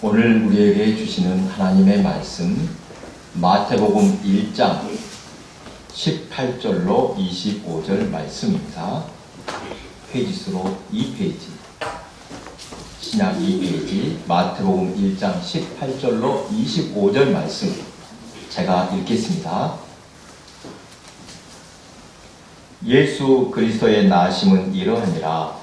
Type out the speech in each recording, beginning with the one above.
오늘 우리에게 주시는 하나님의 말씀 마태복음 1장 18절로 25절 말씀입니다. 페이지수로 2페이지 신약 2페이지 마태복음 1장 18절로 25절 말씀 제가 읽겠습니다. 예수 그리스도의 나심은 이러하니라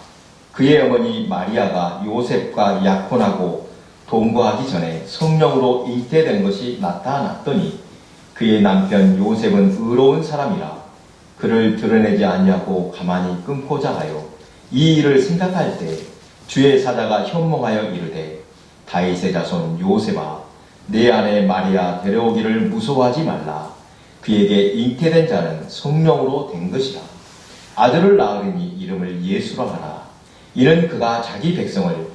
그의 어머니 마리아가 요셉과 약혼하고 동거하기 전에 성령으로 잉태된 것이 나타났더니 그의 남편 요셉은 의로운 사람이라 그를 드러내지 아니하고 가만히 끊고자 하여 이 일을 생각할 때 주의 사자가 현몽하여 이르되 다윗의 자손 요셉아 내 아내 마리아 데려오기를 무서워하지 말라. 그에게 잉태된 자는 성령으로 된 것이라. 아들을 낳으리니 이름을 예수라 하라. 이는 그가 자기 백성을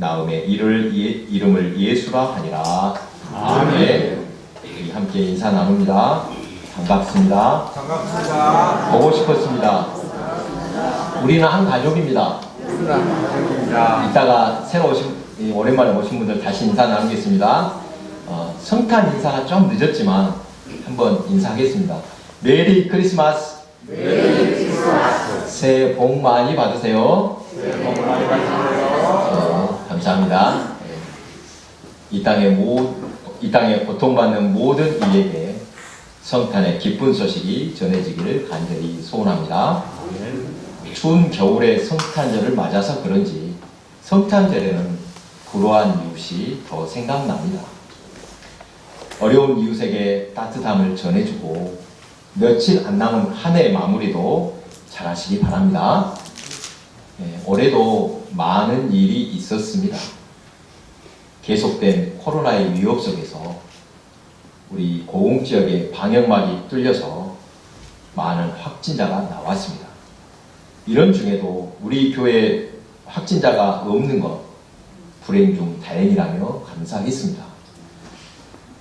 나음에 이를 예, 이름을 예수라 하니라. 아멘. 우리 함께 인사 나눕니다. 반갑습니다. 반갑습니다. 보고 싶었습니다. 우리는 한 가족입니다. 이따가 새로 오신 이 오랜만에 오신 분들 다시 인사 나누겠습니다. 어, 성탄 인사가 좀 늦었지만 한번 인사하겠습니다. 메리 크리스마스. 새해 복 많이 받으세요. 새해 복 많이 받으세요. 네, 감사합니다. 네. 이 땅에 모, 이 땅에 고통받는 모든 이에게 성탄의 기쁜 소식이 전해지기를 간절히 소원합니다. 추운 겨울의 성탄절을 맞아서 그런지 성탄절에는 불우한 이웃이 더 생각납니다. 어려운 이웃에게 따뜻함을 전해주고 며칠 안 남은 한 해 마무리도 잘 하시기 바랍니다. 예, 올해도 많은 일이 있었습니다. 계속된 코로나의 위협 속에서 우리 고흥 지역의 방역막이 뚫려서 많은 확진자가 나왔습니다. 이런 중에도 우리 교회 확진자가 없는 것 불행 중 다행이라며 감사하겠습니다.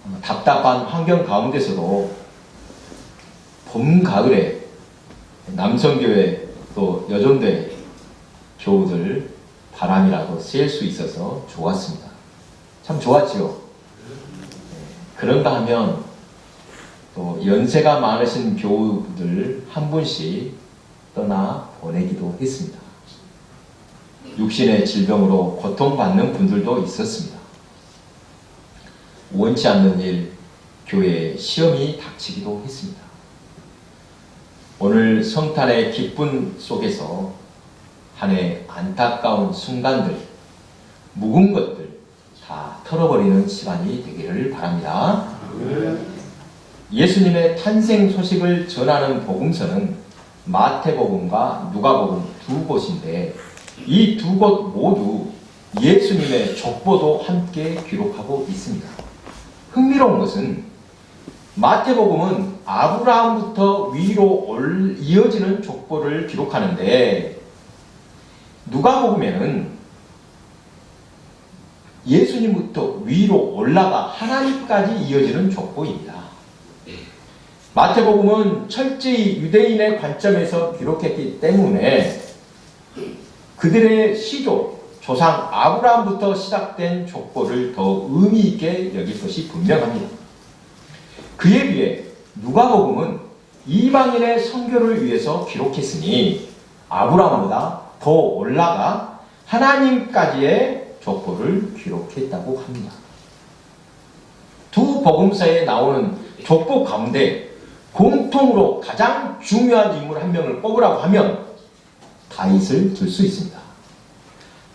어, 답답한 환경 가운데서도 봄, 가을에 남성교회 또 여전대 교우들 바람이라도 쐴수 있어서 좋았습니다. 참 좋았지요. 네, 그런가 하면 또 연세가 많으신 교우들 한 분씩 떠나 보내기도 했습니다. 육신의 질병으로 고통받는 분들도 있었습니다. 원치 않는 일, 교회에 시험이 닥치기도 했습니다. 오늘 성탄의 기쁨 속에서 한해 안타까운 순간들, 묵은 것들 다 털어버리는 시간이 되기를 바랍니다. 예수님의 탄생 소식을 전하는 복음서는 마태복음과 누가복음 두 곳인데 이 두 곳 모두 예수님의 족보도 함께 기록하고 있습니다. 흥미로운 것은 마태복음은 아브라함부터 위로 올, 이어지는 족보를 기록하는데 누가복음에는 예수님부터 위로 올라가 하나님까지 이어지는 족보입니다. 마태복음은 철저히 유대인의 관점에서 기록했기 때문에 그들의 시조, 조상 아브라함부터 시작된 족보를 더 의미 있게 여길 것이 분명합니다. 그에 비해 누가복음은 이방인의 선교를 위해서 기록했으니 아브라함보다 더 올라가 하나님까지의 족보를 기록했다고 합니다. 두 복음서에 나오는 족보 가운데 공통으로 가장 중요한 인물 한 명을 뽑으라고 하면 다윗을 들 수 있습니다.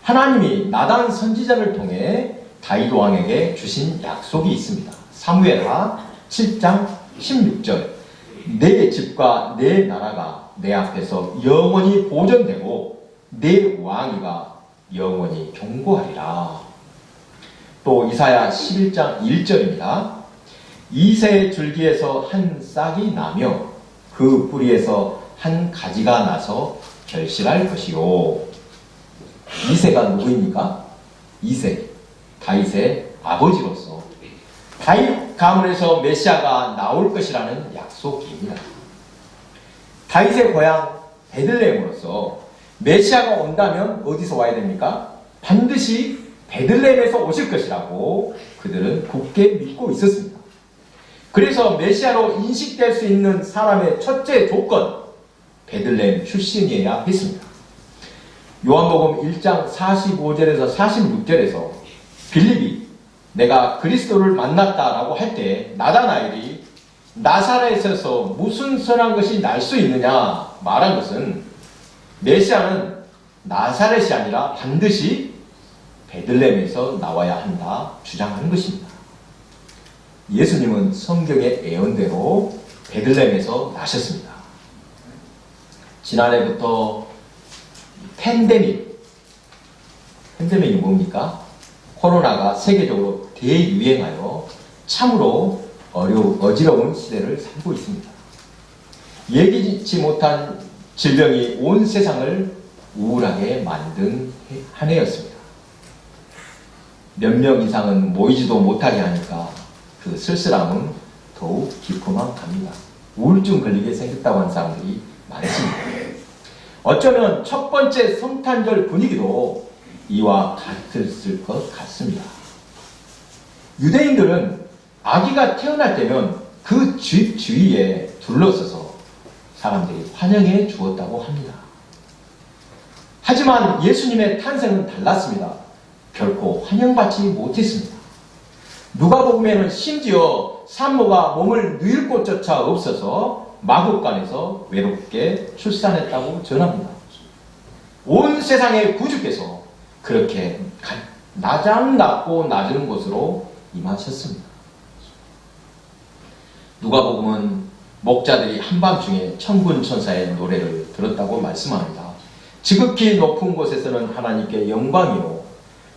하나님이 나단 선지자를 통해 다윗 왕에게 주신 약속이 있습니다. 사무엘하 7장 16절 내 집과 내 나라가 내 앞에서 영원히 보존되고 내 왕위가 영원히 경고하리라. 또 이사야 11장 1절입니다. 이새 줄기에서 한 싹이 나며 그 뿌리에서 한 가지가 나서 결실할 것이요. 이세가 누구입니까? 이세, 다윗의 아버지로서 다윗 가문에서 메시아가 나올 것이라는 약속입니다. 다윗의 고향 베들레헴으로서 메시아가 온다면 어디서 와야 됩니까? 반드시 베들레헴에서 오실 것이라고 그들은 굳게 믿고 있었습니다. 그래서 메시아로 인식될 수 있는 사람의 첫째 조건, 베들레헴 출신이어야 했습니다. 요한복음 1장 45절에서 46절에서 빌립이 내가 그리스도를 만났다라고 할 때 나다나엘이 나사렛에서 무슨 선한 것이 날 수 있느냐 말한 것은 메시아는 나사렛이 아니라 반드시 베들레헴에서 나와야 한다 주장하는 것입니다. 예수님은 성경의 예언대로 베들레헴에서 나셨습니다. 지난해부터 팬데믹, 팬데믹이 뭡니까? 코로나가 세계적으로 대유행하여 참으로 어려 어지러운 시대를 살고 있습니다. 예기치 못한 질병이 온 세상을 우울하게 만든 한 해였습니다. 몇 명 이상은 모이지도 못하게 하니까 그 쓸쓸함은 더욱 깊어만 갑니다. 우울증 걸리게 생겼다고 하는 사람들이 많습니다. 어쩌면 첫 번째 성탄절 분위기도 이와 같았을 것 같습니다. 유대인들은 아기가 태어날 때면 그 집 주위에 둘러서서 사람들이 환영해 주었다고 합니다. 하지만 예수님의 탄생은 달랐습니다. 결코 환영받지 못했습니다. 누가복음에는 심지어 산모가 몸을 누일 곳조차 없어서 마국간에서 외롭게 출산했다고 전합니다. 온 세상의 구주께서 그렇게 가장 낮고 낮은 곳으로 임하셨습니다. 누가복음은 목자들이 한밤중에 천군 천사의 노래를 들었다고 말씀합니다. 지극히 높은 곳에서는 하나님께 영광이요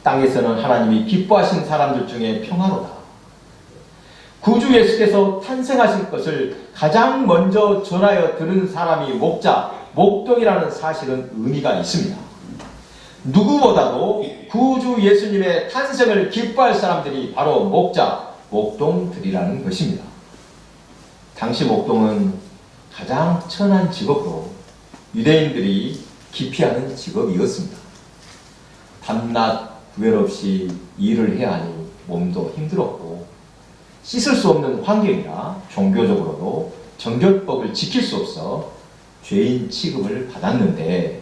땅에서는 하나님이 기뻐하신 사람들 중에 평화로다. 구주 예수께서 탄생하실 것을 가장 먼저 전하여 들은 사람이 목자, 목동이라는 사실은 의미가 있습니다. 누구보다도 구주 예수님의 탄생을 기뻐할 사람들이 바로 목자, 목동들이라는 것입니다. 당시 목동은 가장 천한 직업으로 유대인들이 기피하는 직업이었습니다. 밤낮 구별 없이 일을 해야 하니 몸도 힘들었고 씻을 수 없는 환경이라 종교적으로도 정결법을 지킬 수 없어 죄인 취급을 받았는데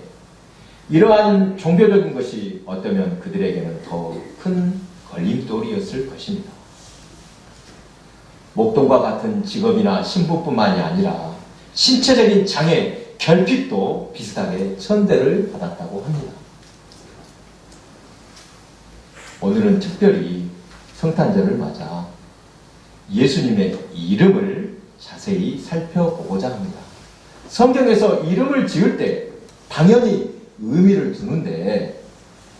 이러한 종교적인 것이 어쩌면 그들에게는 더 큰 걸림돌이었을 것입니다. 목동과 같은 직업이나 신분뿐만이 아니라 신체적인 장애, 결핍도 비슷하게 천대를 받았다고 합니다. 오늘은 특별히 성탄절을 맞아 예수님의 이름을 자세히 살펴보고자 합니다. 성경에서 이름을 지을 때 당연히 의미를 두는데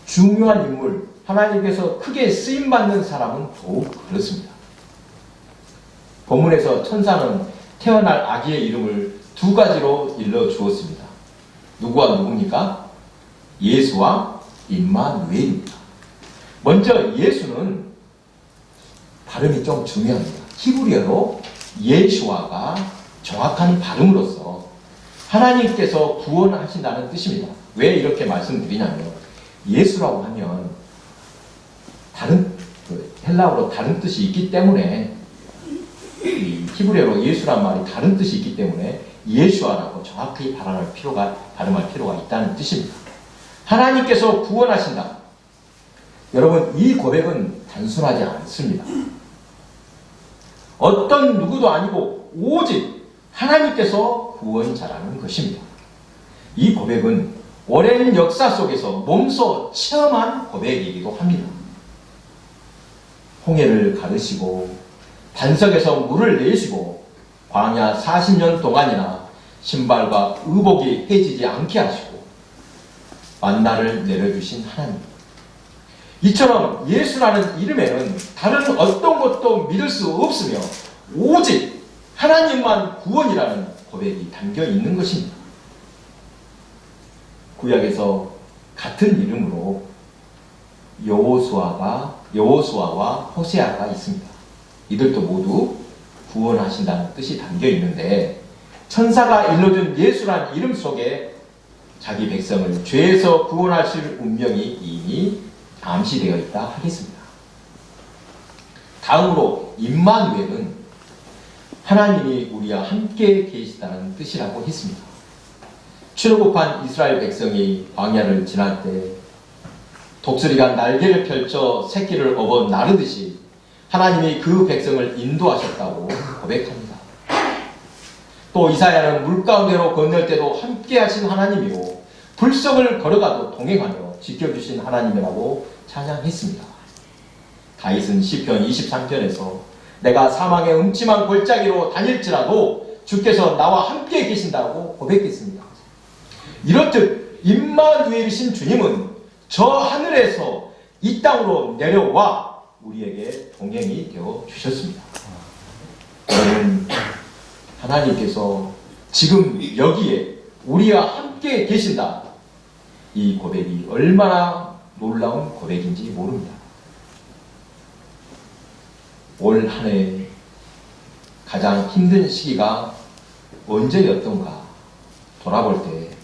중요한 인물, 하나님께서 크게 쓰임받는 사람은 더욱 그렇습니다. 본문에서 천사는 태어날 아기의 이름을 두 가지로 일러 주었습니다. 누구와 누굽니까? 예수와 임마누엘입니다. 먼저 예수는 발음이 좀 중요합니다. 히브리어로 예슈아가 정확한 발음으로서 하나님께서 구원하신다는 뜻입니다. 왜 이렇게 말씀드리냐면 예수라고 하면 다른 그 헬라어로 다른 뜻이 있기 때문에 이 히브리어로 예수란 말이 다른 뜻이 있기 때문에 예수아라고 정확히 발음할 필요가 발음할 필요가 있다는 뜻입니다. 하나님께서 구원하신다. 여러분 이 고백은 단순하지 않습니다. 어떤 누구도 아니고 오직 하나님께서 구원자라는 것입니다. 이 고백은 오랜 역사 속에서 몸소 체험한 고백이기도 합니다. 홍해를 가르시고 반석에서 물을 내시고 광야 40년 동안이나 신발과 의복이 해지지 않게 하시고 만나를 내려주신 하나님. 이처럼 예수라는 이름에는 다른 어떤 것도 믿을 수 없으며 오직 하나님만 구원이라는 고백이 담겨 있는 것입니다. 구약에서 같은 이름으로 여호수아가 여호수아와 호세아가 있습니다. 이들도 모두 구원하신다는 뜻이 담겨 있는데 천사가 일러준 예수란 이름 속에 자기 백성을 죄에서 구원하실 운명이 이미 암시되어 있다 하겠습니다. 다음으로 임마누엘은 하나님이 우리와 함께 계시다는 뜻이라고 했습니다. 출애굽한 이스라엘 백성이 광야를 지날 때 독수리가 날개를 펼쳐 새끼를 업어 나르듯이 하나님이 그 백성을 인도하셨다고 고백합니다. 또 이사야는 물 가운데로 건널 때도 함께 하신 하나님이요 불석을 걸어가도 동행하며 지켜주신 하나님이라고 찬양했습니다. 다윗은 시편 23편에서 내가 사망의 음침한 골짜기로 다닐지라도 주께서 나와 함께 계신다고 고백했습니다. 이렇듯 임마누엘이신 주님은 저 하늘에서 이 땅으로 내려와 우리에게 동행이 되어 주셨습니다. 여러분 하나님께서 지금 여기에 우리와 함께 계신다. 이 고백이 얼마나 놀라운 고백인지 모릅니다. 올 한 해 가장 힘든 시기가 언제였던가 돌아볼 때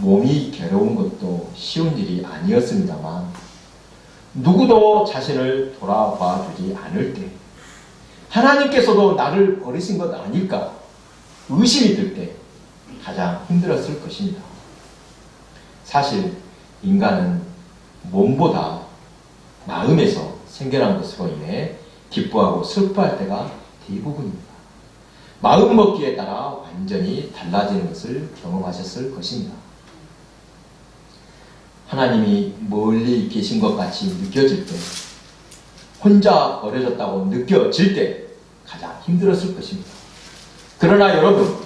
몸이 괴로운 것도 쉬운 일이 아니었습니다만 누구도 자신을 돌아봐 주지 않을 때 하나님께서도 나를 버리신 것 아닐까 의심이 들 때 가장 힘들었을 것입니다. 사실 인간은 몸보다 마음에서 생겨난 것으로 인해 기뻐하고 슬퍼할 때가 대부분입니다. 마음 먹기에 따라 완전히 달라지는 것을 경험하셨을 것입니다. 하나님이 멀리 계신 것 같이 느껴질 때, 혼자 버려졌다고 느껴질 때 가장 힘들었을 것입니다. 그러나 여러분,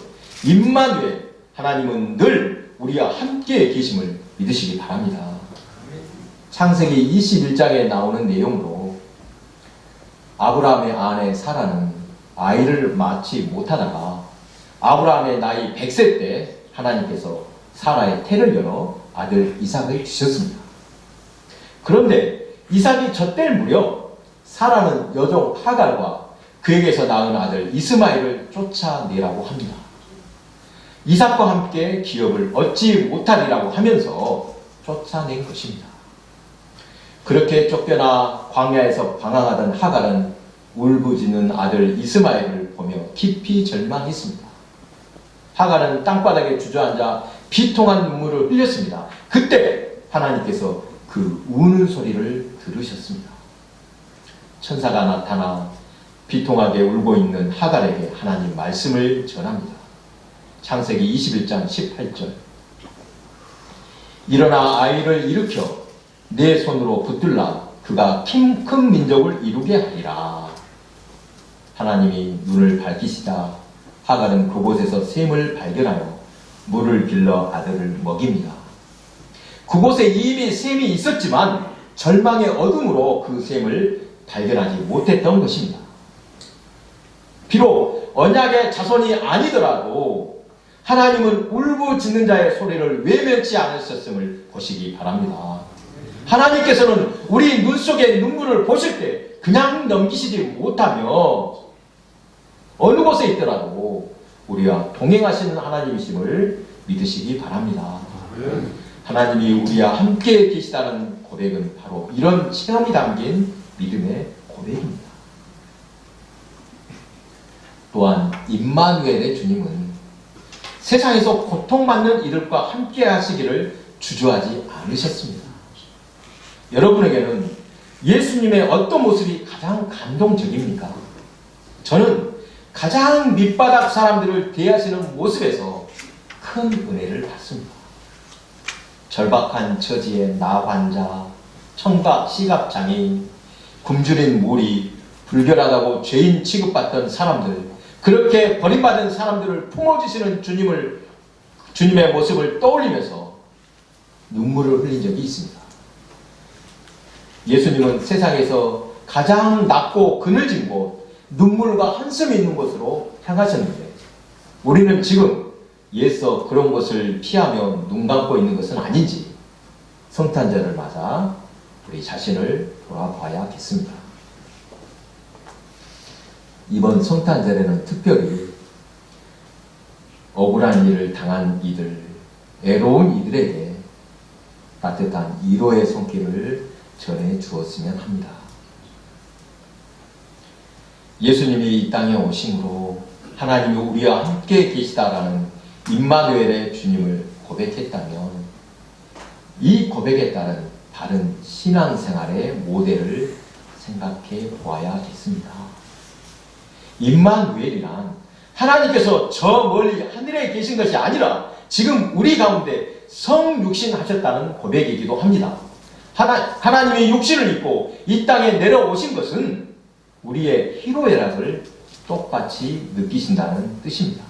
임마누엘 하나님은 늘 우리와 함께 계심을 믿으시기 바랍니다. 창세기 21장에 나오는 내용으로 아브라함의 아내 사라는 아이를 낳지 못하다가 아브라함의 나이 100세 때 하나님께서 사라의 태를 열어 아들 이삭을 주셨습니다. 그런데 이삭이 젖될 무렵 사라는 여종 하갈과 그에게서 낳은 아들 이스마엘을 쫓아내라고 합니다. 이삭과 함께 기업을 얻지 못하리라고 하면서 쫓아낸 것입니다. 그렇게 쫓겨나 광야에서 방황하던 하갈은 울부짖는 아들 이스마엘을 보며 깊이 절망했습니다. 하갈은 땅바닥에 주저앉아 비통한 눈물을 흘렸습니다. 그때 하나님께서 그 우는 소리를 들으셨습니다. 천사가 나타나 비통하게 울고 있는 하갈에게 하나님 말씀을 전합니다. 창세기 21장 18절. 일어나 아이를 일으켜 내 손으로 붙들라 그가 큰, 큰 민족을 이루게 하리라. 하나님이 눈을 밝히시자 하갈은 그곳에서 샘을 발견하여 물을 길러 아들을 먹입니다. 그곳에 이미 샘이 있었지만 절망의 어둠으로 그 샘을 발견하지 못했던 것입니다. 비록 언약의 자손이 아니더라도 하나님은 울부짖는 자의 소리를 외면치 않으셨음을 보시기 바랍니다. 하나님께서는 우리 눈 속의 눈물을 보실 때 그냥 넘기시지 못하며 어느 곳에 있더라도 우리와 동행하시는 하나님이심을 믿으시기 바랍니다. 하나님이 우리와 함께 계시다는 고백은 바로 이런 체험이 담긴 믿음의 고백입니다. 또한 임마누엘의 주님은 세상에서 고통받는 이들과 함께 하시기를 주저하지 않으셨습니다. 여러분에게는 예수님의 어떤 모습이 가장 감동적입니까? 저는 가장 밑바닥 사람들을 대하시는 모습에서 큰 은혜를 받습니다. 절박한 처지의 나 환자, 청각, 시각 장애인, 굶주린 무리, 불결하다고 죄인 취급받던 사람들, 그렇게 버림받은 사람들을 품어주시는 주님을, 주님의 모습을 떠올리면서 눈물을 흘린 적이 있습니다. 예수님은 세상에서 가장 낮고 그늘진 곳, 눈물과 한숨이 있는 곳으로 향하셨는데 우리는 지금 예서 그런 곳을 피하며 눈 감고 있는 것은 아닌지 성탄절을 맞아 우리 자신을 돌아봐야겠습니다. 이번 성탄절에는 특별히 억울한 일을 당한 이들, 애로운 이들에게 따뜻한 위로의 손길을 전해 주었으면 합니다. 예수님이 이 땅에 오심으로 하나님이 우리와 함께 계시다라는 임마누엘의 주님을 고백했다면 이 고백에 따른 다른 신앙생활의 모델을 생각해 보아야겠습니다. 임마누엘이란 하나님께서 저 멀리 하늘에 계신 것이 아니라 지금 우리 가운데 성육신 하셨다는 고백이기도 합니다. 하나, 하나님이 육신을 입고 이 땅에 내려오신 것은 우리의 희로애락을 똑같이 느끼신다는 뜻입니다.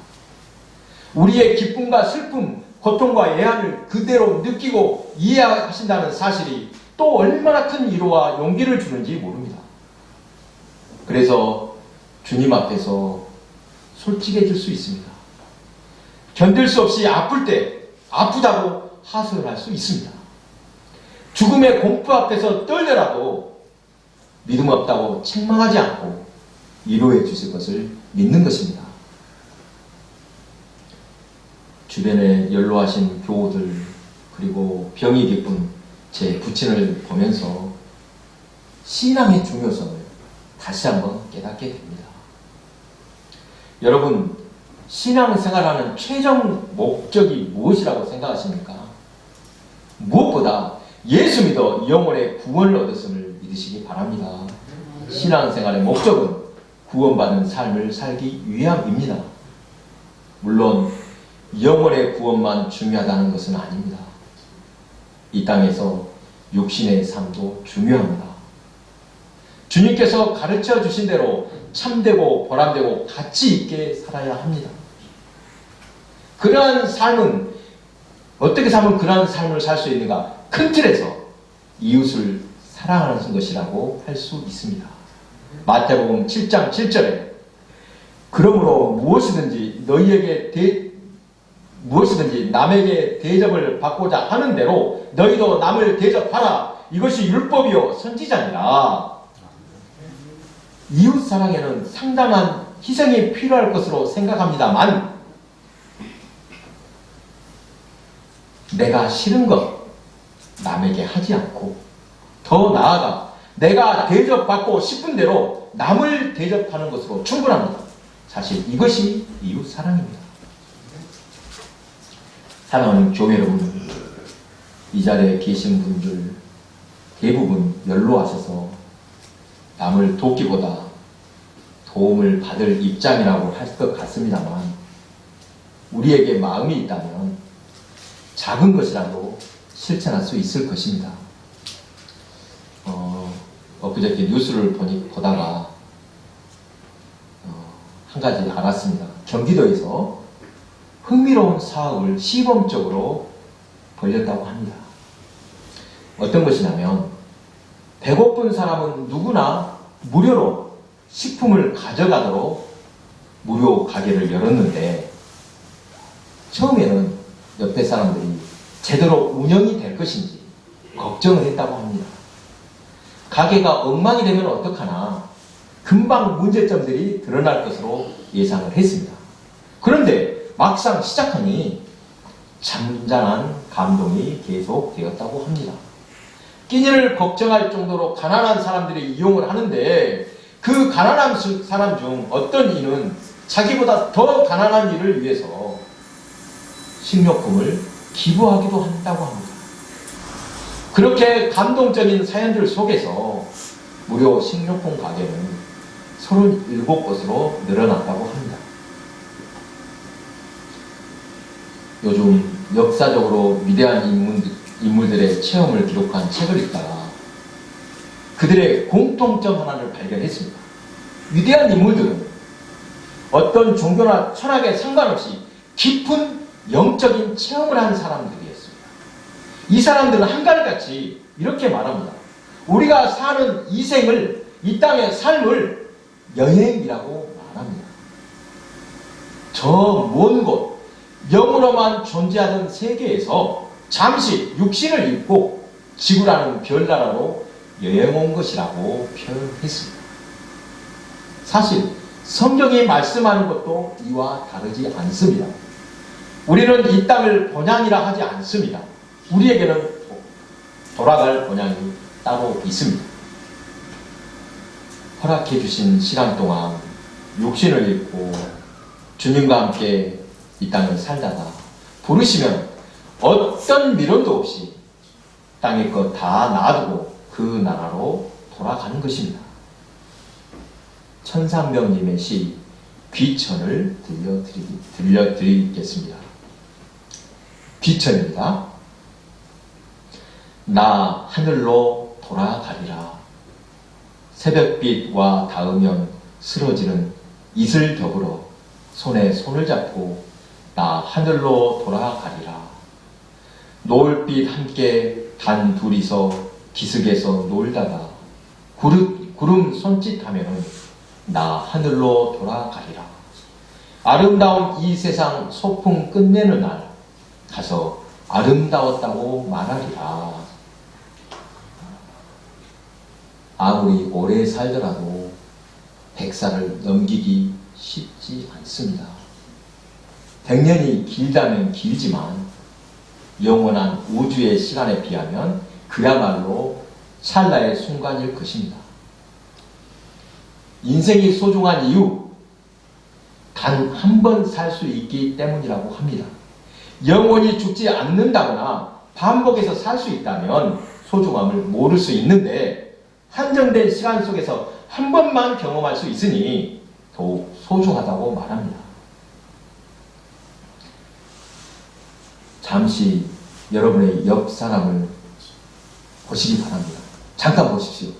우리의 기쁨과 슬픔, 고통과 애환을 그대로 느끼고 이해하신다는 사실이 또 얼마나 큰 위로와 용기를 주는지 모릅니다. 그래서 주님 앞에서 솔직해질 수 있습니다. 견딜 수 없이 아플 때 아프다고 하소연할 수 있습니다. 죽음의 공포 앞에서 떨려라도 믿음 없다고 책망하지 않고 위로해 주실 것을 믿는 것입니다. 주변에 연로하신 교우들 그리고 병이 깊은 제 부친을 보면서 신앙의 중요성을 다시 한번 깨닫게 됩니다. 여러분 신앙생활하는 최종 목적이 무엇이라고 생각하십니까? 무엇보다 예수 믿어 영혼의 구원을 얻었음을 믿으시기 바랍니다. 신앙생활의 목적은 구원받은 삶을 살기 위함입니다. 물론 영혼의 구원만 중요하다는 것은 아닙니다. 이 땅에서 육신의 삶도 중요합니다. 주님께서 가르쳐 주신 대로 참되고 보람되고 가치 있게 살아야 합니다. 그러한 삶은 어떻게 살면 그러한 삶을 살 수 있는가? 큰 틀에서 이웃을 사랑하는 것이라고 할 수 있습니다. 마태복음 7장 7절에 그러므로 무엇이든지 너희에게 대, 무엇이든지 남에게 대접을 받고자 하는 대로 너희도 남을 대접하라. 이것이 율법이요 선지자니라. 이웃 사랑에는 상당한 희생이 필요할 것으로 생각합니다만 내가 싫은 것 남에게 하지 않고 더 나아가 내가 대접받고 싶은 대로 남을 대접하는 것으로 충분합니다. 사실 이것이 이웃 사랑입니다. 사랑하는 교회 여러분, 이 자리에 계신 분들 대부분 연로하셔서 남을 돕기보다 도움을 받을 입장이라고 할 것 같습니다만 우리에게 마음이 있다면 작은 것이라도 실천할 수 있을 것입니다. 어, 엊그저께 뉴스를 보니, 보다가 어, 한 가지 알았습니다. 경기도에서 흥미로운 사업을 시범적으로 벌였다고 합니다. 어떤 것이냐면 배고픈 사람은 누구나 무료로 식품을 가져가도록 무료 가게를 열었는데 처음에는 옆에 사람들이 제대로 운영이 될 것인지 걱정을 했다고 합니다. 가게가 엉망이 되면 어떡하나 금방 문제점들이 드러날 것으로 예상을 했습니다. 그런데 막상 시작하니 잠잠한 감동이 계속되었다고 합니다. 끼니를 걱정할 정도로 가난한 사람들이 이용을 하는데 그 가난한 수- 사람 중 어떤 이는 자기보다 더 가난한 이를 위해서 식료품을 기부하기도 한다고 합니다. 그렇게 감동적인 사연들 속에서 무료 식료품 가게는 37곳으로 늘어났다고 합니다. 요즘 역사적으로 위대한 인물들, 인물 들의 체험을 기록한 책을 읽다가 그들의 공통점 하나를 발견했습니다. 위대한 인물들은 어떤 종교나 철학에 상관없이 깊은 영적인 체험을 한 사람들 이 사람들은 한가지같이 이렇게 말합니다. 우리가 사는 이 생을, 이 땅의 삶을 여행이라고 말합니다. 저 먼 곳, 영으로만 존재하던 세계에서 잠시 육신을 입고 지구라는 별나라로 여행 온 것이라고 표현했습니다. 사실 성경이 말씀하는 것도 이와 다르지 않습니다. 우리는 이 땅을 본향이라 하지 않습니다. 우리에게는 도- 돌아갈 본향이 따로 있습니다. 허락해 주신 시간 동안 육신을 입고 주님과 함께 이 땅을 살다가 부르시면 어떤 미련도 없이 땅의 것 다 놔두고 그 나라로 돌아가는 것입니다. 천상명님의 시 귀천을 들려드리, 들려드리겠습니다. 귀천입니다. 나 하늘로 돌아가리라. 새벽빛과 닿으면 쓰러지는 이슬 더불어 손에 손을 잡고 나 하늘로 돌아가리라. 노을빛 함께 단 둘이서 기슭에서 놀다가 구름, 구름 손짓하면은 나 하늘로 돌아가리라. 아름다운 이 세상 소풍 끝내는 날 가서 아름다웠다고 말하리라. 아무리 오래 살더라도 백살을 넘기기 쉽지 않습니다. 백년이 길다면 길지만 영원한 우주의 시간에 비하면 그야말로 찰나의 순간일 것입니다. 인생이 소중한 이유, 단 한 번 살 수 있기 때문이라고 합니다. 영원히 죽지 않는다거나 반복해서 살 수 있다면 소중함을 모를 수 있는데 한정된 시간 속에서 한 번만 경험할 수 있으니 더욱 소중하다고 말합니다. 잠시 여러분의 옆 사람을 보시기 바랍니다. 잠깐 보십시오.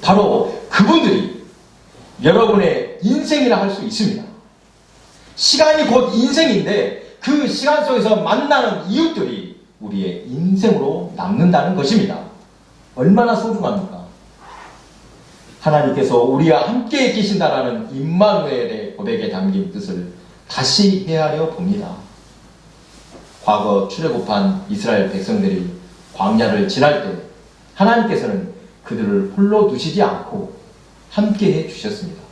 바로 그분들이 여러분의 인생이라 할 수 있습니다. 시간이 곧 인생인데 그 시간 속에서 만나는 이웃들이 우리의 인생으로 남는다는 것입니다. 얼마나 소중합니까? 하나님께서 우리와 함께 계신다라는 임마누엘의 고백에 담긴 뜻을 다시 헤아려 봅니다. 과거 출애굽한 이스라엘 백성들이 광야를 지날 때 하나님께서는 그들을 홀로 두시지 않고 함께 해 주셨습니다.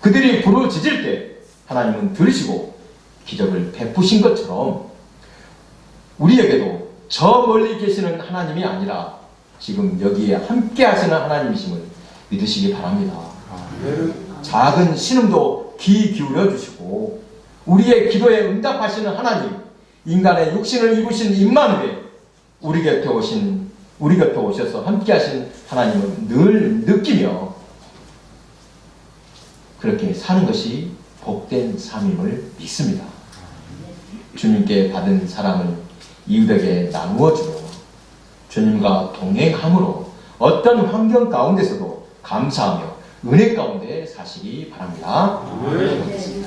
그들이 부르짖을 때 하나님은 들으시고 기적을 베푸신 것처럼 우리에게도 저 멀리 계시는 하나님이 아니라 지금 여기에 함께 하시는 하나님이심을 믿으시기 바랍니다. 작은 신음도 귀 기울여 주시고 우리의 기도에 응답하시는 하나님, 인간의 육신을 입으신 임마누엘, 우리 곁에 오신 우리 곁에 오셔서 함께 하신 하나님을 늘 느끼며 그렇게 사는 것이 복된 삶임을 믿습니다. 주님께 받은 사랑을 이웃에게 나누어 주며 주님과 동행함으로 어떤 환경 가운데서도 감사하며 은혜 가운데 사시기 바랍니다. 네.